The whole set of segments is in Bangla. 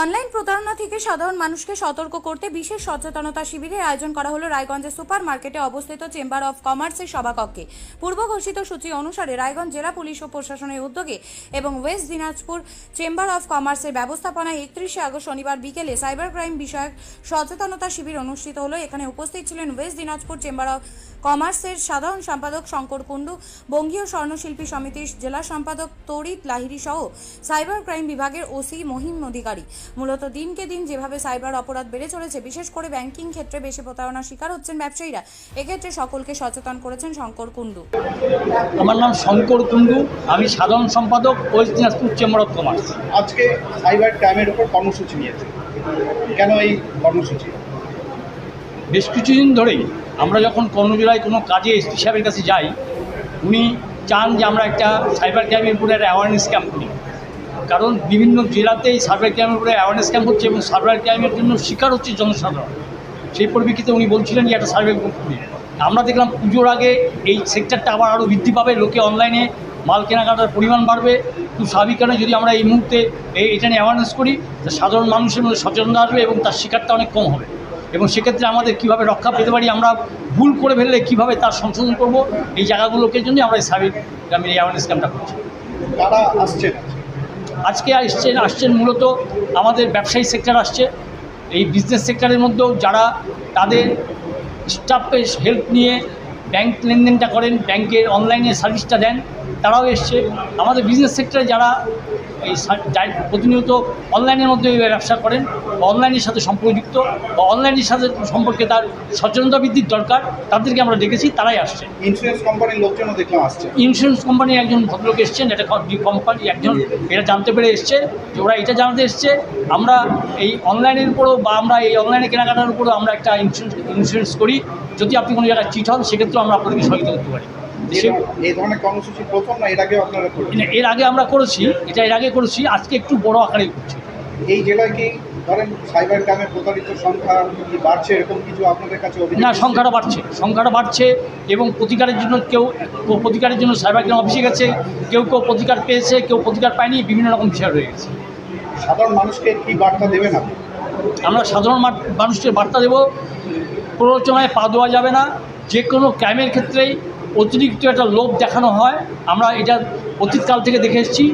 অনলাইন প্রতারণা থেকে সাধারণ মানুষকে সতর্ক করতে বিশেষ সচেতনতা শিবিরের আয়োজন করা হলো রায়গঞ্জের সুপার মার্কেটে অবস্থিত চেম্বার অফ কমার্সের সভাকক্ষে। পূর্ব ঘোষিত সূচি অনুসারে রায়গঞ্জ জেলা পুলিশ ও প্রশাসনের উদ্যোগে এবং ওয়েস্ট দিনাজপুর চেম্বার অফ কমার্সের ব্যবস্থাপনায় একত্রিশে আগস্ট শনিবার বিকেলে সাইবার ক্রাইম বিষয়ক সচেতনতা শিবির অনুষ্ঠিত হলো। এখানে উপস্থিত ছিলেন ওয়েস্ট দিনাজপুর চেম্বার অফ কমার্সের সাধারণ সম্পাদক শঙ্কর কুণ্ডু, বঙ্গীয় স্বর্ণশিল্পী সমিতির জেলা সম্পাদক তরিত লাহিরি সহ সাইবার ক্রাইম বিভাগের ওসি মহিম অধিকারী মূলত দিনকে দিন যেভাবে সাইবার অপরাধ বেড়ে চলেছে বিশেষ করে ব্যাংকিং ক্ষেত্রে বেশি প্রতারণার শিকার হচ্ছেন ব্যবসায়ীরা। এক্ষেত্রে সকলকে সচেতন করেছেন শঙ্কর কুণ্ডু। আমার নাম শঙ্কর কুণ্ডু আমি সাধারণ সম্পাদক west Dinajpur chamber of commerce. আজকে সাইবার ক্রাইমের উপর কর্মসূচি নিয়েছে। কেন এই কর্মসূচি? বেশ কিছুদিন ধরেই আমরা যখন কর্মজোড়ায় কোনো কাজে এসপি সাহেবের কাছে যাই উনি চান যে আমরা একটা সাইবার ক্রাইমের উপরে একটা অ্যাওয়ারনেস ক্যাম্প করি। কারণ বিভিন্ন জেলাতেই সাইবার ক্রাইমের উপরে অ্যাওয়ারনেস ক্যাম্প হচ্ছে এবং সাইবার ক্রাইমের জন্য শিকার হচ্ছে জনসাধারণ। সেই পরিপ্রেক্ষিতে উনি বলছিলেন যে একটা সার্ভে আমরা দেখলাম পুজোর আগে এই সেক্টরটা আবার আরও বৃদ্ধি পাবে, লোকে অনলাইনে মাল কেনাকাটার পরিমাণ বাড়বে। খুব স্বাভাবিক কারণে যদি আমরা এই মুহূর্তে এটা নিয়ে অ্যাওয়ারনেস করি, তা সাধারণ মানুষের মধ্যে সচেতনতা আসবে এবং তার শিকারটা অনেক কম হবে। এবং সেক্ষেত্রে আমাদের কীভাবে রক্ষা পেতে পারি, আমরা ভুল করে ফেললে কীভাবে তার সংশোধন করব, এই জায়গাগুলোকে জন্য আমরা এই সার্ভে গ্রামের এই অ্যাওয়ারনেস ক্যাম্পটা করছি। তারা আসছেন? আজকে আসছেন আসছেন মূলত আমাদের ব্যবসায়ী সেক্টর আসছে। এই বিজনেস সেক্টরের মধ্যেও যারা তাদের স্টাফের হেল্প নিয়ে ব্যাংক লেনদেনটা করেন ব্যাংকের অনলাইনে সার্ভিসটা দেন। তারাও এসছে। আমাদের বিজনেস সেক্টরে যারা এই প্রতিনিয়ত অনলাইনের মধ্যে ব্যবসা করেন বা অনলাইনের সাথে সম্পর্কযুক্ত বা অনলাইনের সাথে সম্পর্কে তার সচেতনতা বৃদ্ধির দরকার তাদেরকে আমরা ডেকেছি তারাই আসছে। ইন্স্যুরেন্স কোম্পানির লোকজনও দেখলাম আসছে। ইন্স্যুরেন্স কোম্পানির একজন ভদ্রলোক এসছেন এটা কোম্পানি একজন এটা জানতে পেরে এসছে যে ওরা এটা জানাতে এসছে। আমরা এই অনলাইনের উপরও বা আমরা এই অনলাইনে কেনাকাটার উপরও আমরা একটা ইন্স্যুরেন্স ইন্স্যুরেন্স করি। যদি আপনি কোনো জায়গায় চিট হন সেক্ষেত্রেও আমরা আপনাদেরকে সহযোগিতা করতে পারি। এই ধরনের কর্মসূচি প্রথম না? এর আপনারা মানে এর আগে আমরা করেছি এটা এর আগে করেছি আজকে একটু বড় আকারে করছি। এই জেলায় কি ধরেন সাইবার ক্রাইমে প্রতারিত সংখ্যা কি বাড়ছে? এরকম কিছু আপনাদের কাছে না সংখ্যাটা বাড়ছে সংখ্যাটা বাড়ছে এবং প্রতিকারের জন্য কেউ প্রতিকারের জন্য সাইবার ক্রাইম অফিসে গেছে কেউ কেউ প্রতিকার পেয়েছে কেউ প্রতিকার পায়নি বিভিন্ন রকম বিষয় রয়ে গেছে। সাধারণ মানুষকে কি বার্তা দেবেন আপনি? আমরা সাধারণ মানুষকে বার্তা দেব প্ররোচনায় পা দেওয়া যাবে না যে কোনো ক্রাইমের ক্ষেত্রেই অতিরিক্ত একটা লোভ দেখানো হয়। আমরা এটা অতীতকাল থেকে দেখে এসেছি,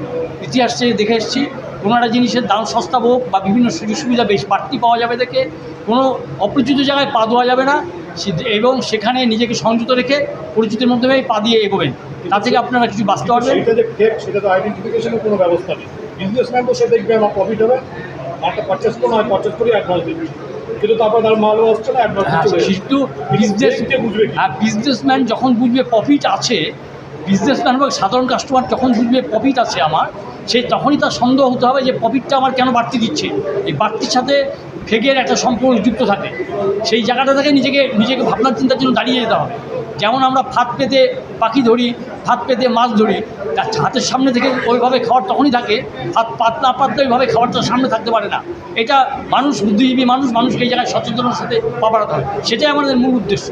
ইতিহাস থেকে দেখে এসেছি। কোনো একটা জিনিসের দাম সস্তা হোক বা বিভিন্ন সুযোগ সুবিধা বেশ বাড়তি পাওয়া যাবে দেখে। কোনো অপরিচিত জায়গায় পা দেওয়া যাবে না। এবং সেখানে নিজেকে সংযুক্ত রেখে পরিচিতির মাধ্যমেই পা দিয়ে এগোবেন। তা থেকে আপনারা কিছু বাঁচতে পারবেন। সেটা তো আইডেন্টিফিকেশনের কোনো ব্যবস্থা নেই। বিজনেসম্যান তো সে দেখবে আমার প্রফিট হবে। মালটা পারচেস করো আমি পারচেস করি অ্যাডভান্স কিন্তু তারপর তার মালও আসছে না হ্যাঁ। কিন্তু হ্যাঁ বিজনেসম্যান যখন বুঝবে প্রফিট আছে বিজনেসম্যান বা সাধারণ কাস্টমার যখন বুঝবে প্রফিট আছে আমার সেই তখনই তার সন্দেহ হতে হবে যে প্রফিটটা আমার কেন বাড়তি দিচ্ছে? এই বাড়তির সাথে ফেকের একটা সম্পর্ক যুক্ত থাকে। সেই জায়গাটা থেকে নিজেকে নিজেকে ভাবনার চিন্তার জন্য দাঁড়িয়ে যেতে হবে। যেমন আমরা ফাঁদ পেতে পাখি ধরি ফাঁদ পেতে মাছ ধরি তার হাতের সামনে থেকে ওইভাবে খাবার তখনই থাকে। হাত পাত না পাতলে ওইভাবে খাবারটা সামনে থাকতে পারে না। এটা মানুষ, বুদ্ধিজীবী মানুষ মানুষকে এই জায়গায় সচেতনের সাথে পাবাড়াতে হয় সেটাই আমাদের মূল উদ্দেশ্য।